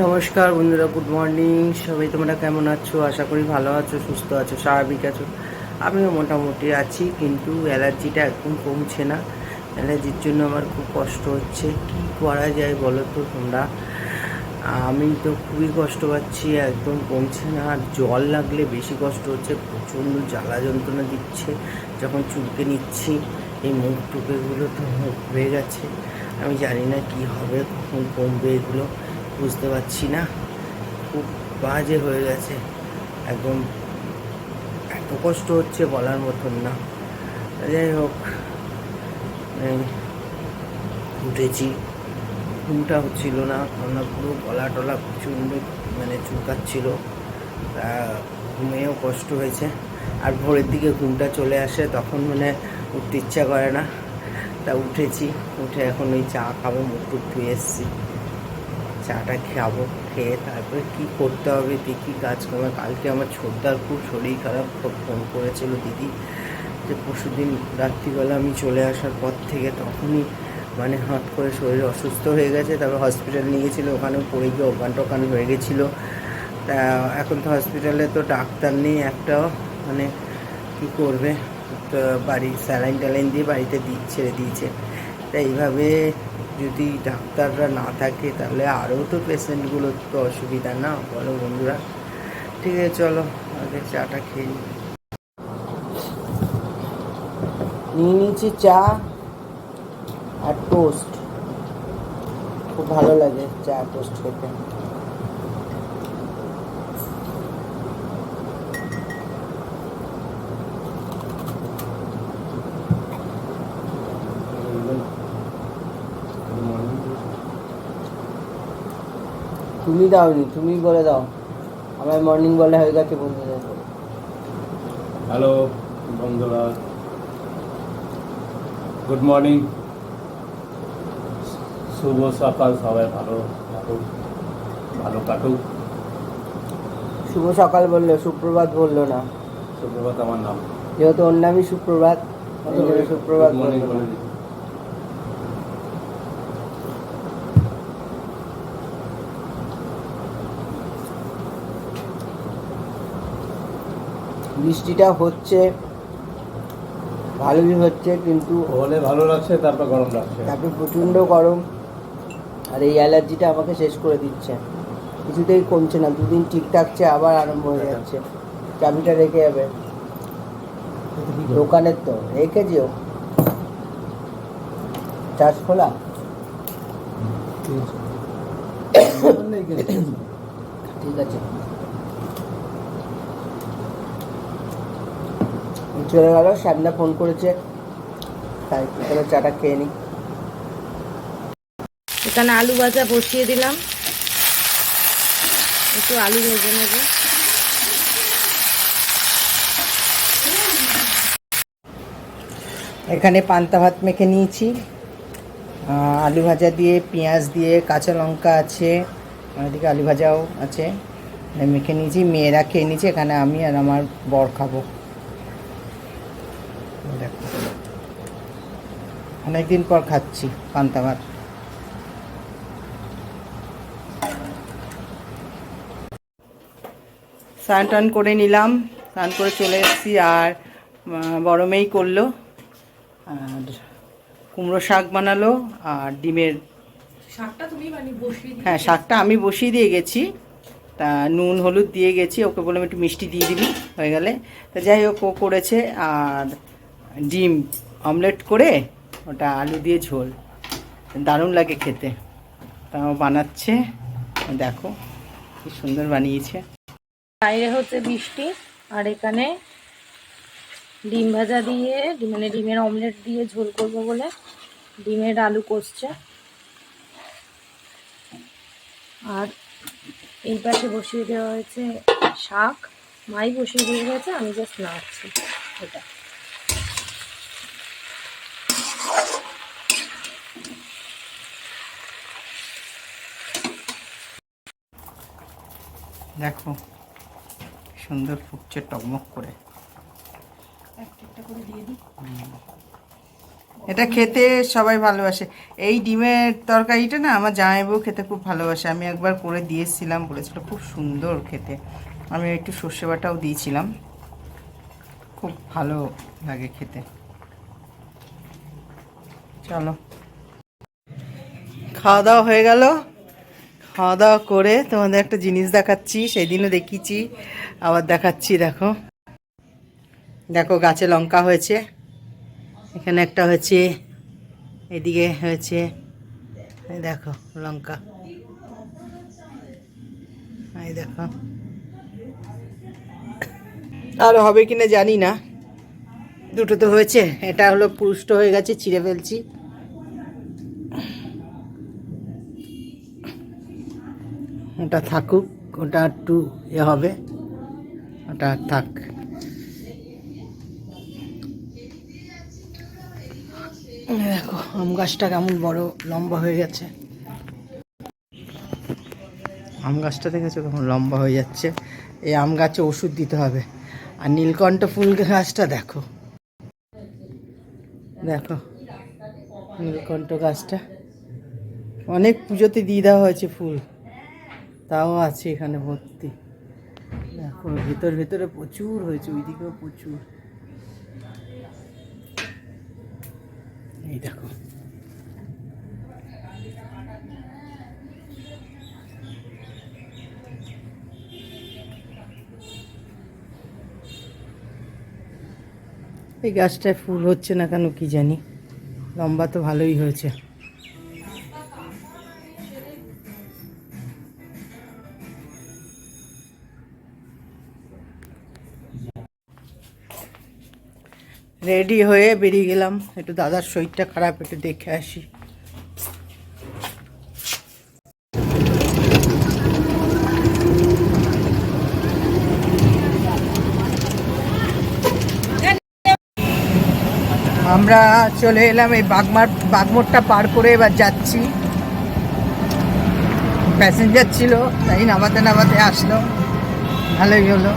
নমস্কার বন্ধুরা good morning সবাই তোমরা কেমন আছো? আশা করি ভালো আছো, সুস্থ আছো, স্বাভাবিক আছো। আমিও মোটামুটি আছি, কিন্তু অ্যালার্জিটা একদম কমছে না। অ্যালার্জির জন্য আমার খুব কষ্ট হচ্ছে। কি করা যায় বলো তো তোমরা? আমি তো খুবই কষ্ট পাচ্ছি, একদম কমছে না। আর জল লাগলে বেশি কষ্ট হচ্ছে, প্রচণ্ড জ্বালা যন্ত্রণা দিচ্ছে। যখন চুলকে নিচ্ছি, এই মুখ টুকেগুলো তো হয়ে গেছে। আমি জানি না কি হবে, কখন কমবে এগুলো। বুঝতে পারছি না। খুব বাজে হয়ে গেছে। একদম এত কষ্ট হচ্ছে বলার মতন না। যাই হোক উঠেছি। ঘুমটা হচ্ছিল না, কেননা পুরো গলা টলা প্রচণ্ড মানে চুলকাচ্ছিল। ঘুমেও কষ্ট হয়েছে। আর ভোরের দিকে ঘুমটা চলে আসে, তখন মানে উঠতে ইচ্ছা করে না। তা উঠেছি, উঠে এখন ওই চা খাব, মুখ টুক ধুয়ে এসেছি। চাটা খাব, খেয়ে তারপরে কি করতে হবে দেখি কাজ করবে? কালকে আমার ছোটদার খুব শরীর খারাপ খুব ফোন করেছিল দিদি যে পরশু দিন রাত্রিবেলা আমি চলে আসার পর থেকে তখনই মানে হট করে শরীর অসুস্থ হয়ে গেছে, তারপর হসপিটাল নিয়ে গেছিল ওখানেও পড়ে গিয়ে অজ্ঞান টজ্ঞান হয়ে গেছিল। তা এখন তো হসপিটালে তো ডাক্তার নেই একটাও মানে কি করবে? তো বাড়ি স্যালাইন ট্যালাইন দিয়ে বাড়িতে দি, ছেড়ে দিয়েছে। তা এইভাবে যদি ডাক্তাররা না থাকে, তাহলে আরও তো পেশেন্টগুলোর তো অসুবিধা না? বলো বন্ধুরা। ঠিক আছে, চলো, আগে চাটা খেয়ে নিই। নিয়ে নিয়েছি চা আর টোস্ট খুব ভালো লাগে চা টোস্ট খেতে। তুমি দাওনি তুমি বলে দাও। আমার মর্নিং বলে হয়ে গেছে বন্ধুদের হ্যালো বন্ধুরা। Good morning. শুভ সকাল সবাই ভালো থাকুক ভালো কাটুক। শুভ সকাল বলল সুপ্রভাত বলল না। সুপ্রভাত আমার নাম। যেহেতু ওর নামই সুপ্রভাত সুপ্রভাত বলল বলে বৃষ্টিটা হচ্ছে ভালোই হচ্ছে কিন্তু হলে ভালো লাগছে তারপর গরম লাগছে। তারপরে প্রচণ্ড গরম আর এই অ্যালার্জিটা আমাকে শেষ করে দিচ্ছে। কিছুতেই কমছে না দুদিন ঠিক থাকছে আবার আরম্ভ হয়ে যাচ্ছে। চাবিটা রেখে যাবে। দোকানের তো রেখেছিও চার্জ খোলা? ঠিক আছে। চলে গেল শ্যামদা ফোন করেছে। তাই তাহলে চাটা খেয়ে নিই এখানে আলু ভাজা বসিয়ে দিলাম। একটু আলু ভেজে নেব। এখানে পান্তা ভাত মেখে নিয়েছি। আলু ভাজা দিয়ে পেঁয়াজ দিয়ে কাঁচা লঙ্কা আছে এদিকে আলু ভাজাও আছে। মেখে নিয়েছি মেয়েরা খেয়ে নিয়েছি এখানে আমি আর আমার বর খাব। দেখো। অনেকদিন পর খাচ্ছি পান্তা ভাত স্নান টান করে নিলাম স্নান করে চলে এসেছি আর বড় মেয়েই করল। আর কুমড়ো শাক বানালো আর ডিমের শাকটা তুমি হ্যাঁ শাকটা আমি বসিয়ে দিয়ে গেছি। তা নুন হলুদ দিয়ে গেছি। ওকে বললাম একটু মিষ্টি দিয়ে দিবি হয়ে গেলে। তা যাই হোক ও করেছে। আর ডিম অমলেট করে ওটা আলু দিয়ে ঝোল। দারুণ লাগে খেতে। তা বানাচ্ছে। দেখো, কি সুন্দর বানিয়েছে। বাইরে হচ্ছে বৃষ্টি আর এখানে ডিম ভাজা দিয়ে মানে ডিমের অমলেট দিয়ে ঝোল করব বলে ডিমের আলু কষছে। আর এই পাশে বসিয়ে দেওয়া হয়েছে শাক। মাই বসিয়ে দিয়ে গেছে, আমি জাস্ট নাড়ছি। এটা। দেখো সুন্দর ফুটছে টকমক করে। এটা খেতে সবাই ভালোবাসে। এই ডিমের তরকারিটা না আমার জামাইবউ খেতে খুব ভালোবাসে। আমি একবার করে দিয়েছিলাম, বলেছিল খুব সুন্দর খেতে। আমি একটু সর্ষে বাটাও দিয়েছিলাম। খুব ভালো লাগে খেতে। চলো। খাওয়া দাওয়া হয়ে গেল। খাওয়া দাওয়া করে তোমাদের একটা জিনিস দেখাচ্ছি সেই দিনও দেখিয়েছি, আবার দেখাচ্ছি, দেখো। দেখো, গাছে লঙ্কা হয়েছে। এখানে একটা হয়েছে, এদিকে হয়েছে দেখো, লঙ্কা। এই দেখো। আর হবে কিনা জানি না। দুটো তো হয়েছে, এটা হলো পুষ্ট হয়ে গেছে, ছিঁড়ে ফেলছি। ওটা থাকুক, ওটা একটু এ হবে। ওটা থাক। দেখো, আম গাছটা কেমন বড়, লম্বা হয়ে গেছে। আম গাছটা দেখেছ কেমন লম্বা হয়ে যাচ্ছে? এই আম গাছে ওষুধ দিতে হবে। আর নীলকণ্ঠ ফুল গাছটা দেখো। দেখো, নীলকণ্ঠ গাছটা। অনেক পুজোতে দিয়ে দেওয়া হয়েছে ফুল। তাও আছে এখানে ভর্তি। দেখো, ভেতর, ভেতরে প্রচুর হয়েছে, ওইদিকেও প্রচুর। এই দেখো। এই গাছটায় ফুল হচ্ছে না কেন, কি জানি? লম্বা তো ভালোই হয়েছে। রেডি হয়ে বেরিয়ে গেলাম। একটু দাদার শরীরটা খারাপ, একটু দেখে আসি। আমরা চলে এলাম এই বাগমার, বাগমোড়টা পার করে এবার যাচ্ছি। প্যাসেঞ্জার ছিল, তাই নামাতে নামাতে আসলো। ভালোই হলো।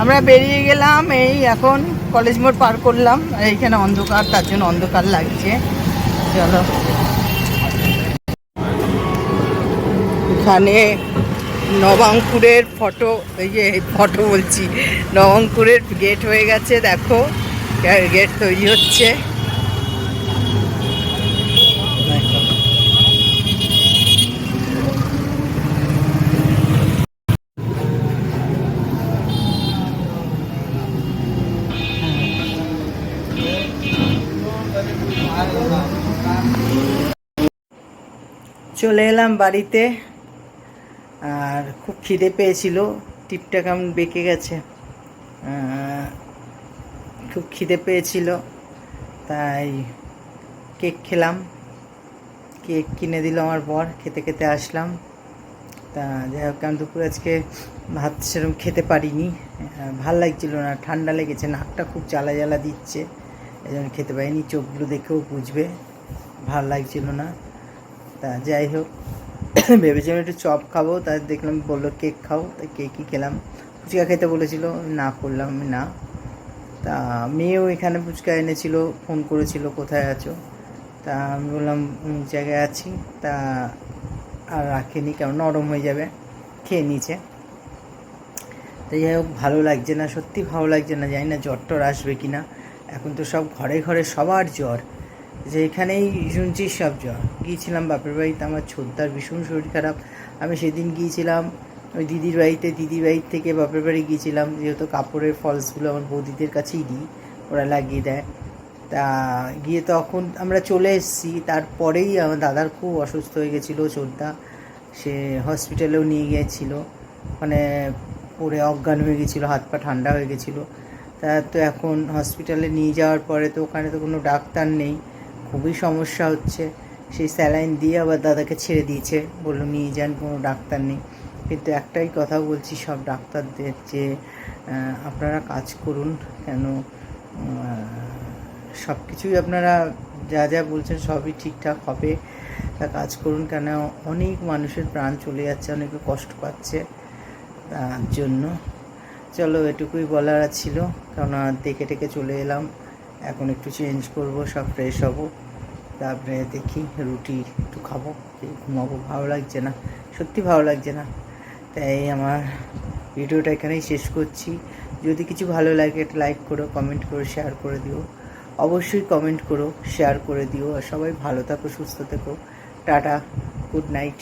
আমরা বেরিয়ে গেলাম, এই এখন কলেজ মোড় পার করলাম এইখানে অন্ধকার, তার জন্য অন্ধকার লাগছে। চলো। এখানে নবাঙ্কুরের ফটো এই যে ফটো বলছি, নবাঙ্কুরের গেট হয়ে গেছে, দেখো গেট তৈরি হচ্ছে। চলে এলাম বাড়িতে। আর খুব খিদে পেয়েছিল, টিপটা কেমন বেঁকে গেছে। খুব খিদে পেয়েছিল, তাই কেক খেলাম। কেক কিনে দিল আমার বর, খেতে খেতে আসলাম। তা যাই হোক, আমি দুপুর আজকে ভাত সেরকম খেতে পারিনি। ভালো লাগছিল না, ঠান্ডা লেগেছে, নাকটা খুব জ্বালা জ্বালা দিচ্ছে। এই জন্য খেতে পারিনি, চোখগুলো দেখেও বুঝবে, ভালো লাগছিল না। তা যাই হোক, ভেবেছিলাম একটু চপ খাব, তা দেখলাম বলল কেক খাও তাই কেকই খেলাম। ফুচকা খেতে বলেছিল, না করলাম আমি না। তা মেয়েও এখানে ফুচকা এনেছিল, ফোন করেছিল, কোথায় আছো? তা আমি বললাম জায়গায় আছি, তা আর রাখেনি, কারণ নরম হয়ে যাবে, খেয়ে নিয়েছে। তো যাই হোক, ভালো লাগছে না, সত্যি ভালো লাগছে না, জানি না জ্বর টর আসবে কি না এখন তো সব ঘরে ঘরে সবার জ্বর। যেখানেই শুনছি সব জ্বর। গিয়েছিলাম, বাপের বাড়িতে আমার ছোদ্দার ভীষণ শরীর খারাপ। আমি সেদিন গিয়েছিলাম, ওই দিদির বাড়িতে, দিদির বাড়ির থেকে বাপের বাড়ি গিয়েছিলাম, যেহেতু কাপড়ের ফলসগুলো আমার বৌদিদের কাছেই দিই, ওরা লাগিয়ে দেয়। তা গিয়ে তখন আমরা চলে এসেছি, তারপরেই আমার দাদার খুব অসুস্থ হয়ে গেছিল ছোটদা সে হসপিটালেও নিয়ে গিয়েছিল মানে পড়ে অজ্ঞান হয়ে গেছিল, হাত পা ঠান্ডা হয়ে গেছিল। তা তো এখন হসপিটালে নিয়ে যাওয়ার পরে তো ওখানে তো কোনো ডাক্তার নেই। খুবই সমস্যা হচ্ছে। সেই স্যালাইন দিয়ে আবার দাদাকে ছেড়ে দিয়েছে। বলল নিয়ে যান, কোনো ডাক্তার নেই। কিন্তু একটাই কথা বলছি, সব ডাক্তারদের যে আপনারা কাজ করুন, কেন সব কিছুই আপনারা যা যা বলছেন সবই ঠিকঠাক হবে। তা কাজ করুন, কেন, অনেক মানুষের প্রাণ চলে যাচ্ছে, অনেকে কষ্ট পাচ্ছে তার জন্য। চলো, এটুকুই বলার ছিল। কেননা, দেখে টেকে চলে এলাম। এখন একটু চেঞ্জ করব, সব ফ্রেশ হব। তারপরে দেখি রুটি একটু খাব ঘুমাবো, ভালো লাগছে না, সত্যি ভালো লাগছে না। তাই আমার ভিডিওটা এখানেই শেষ করছি। যদি কিছু ভালো লাগে, একটা লাইক করো কমেন্ট করো শেয়ার করে দিও। অবশ্যই কমেন্ট করো শেয়ার করে দিও। আর সবাই ভালো থাকো, সুস্থ থেকো। Tata good night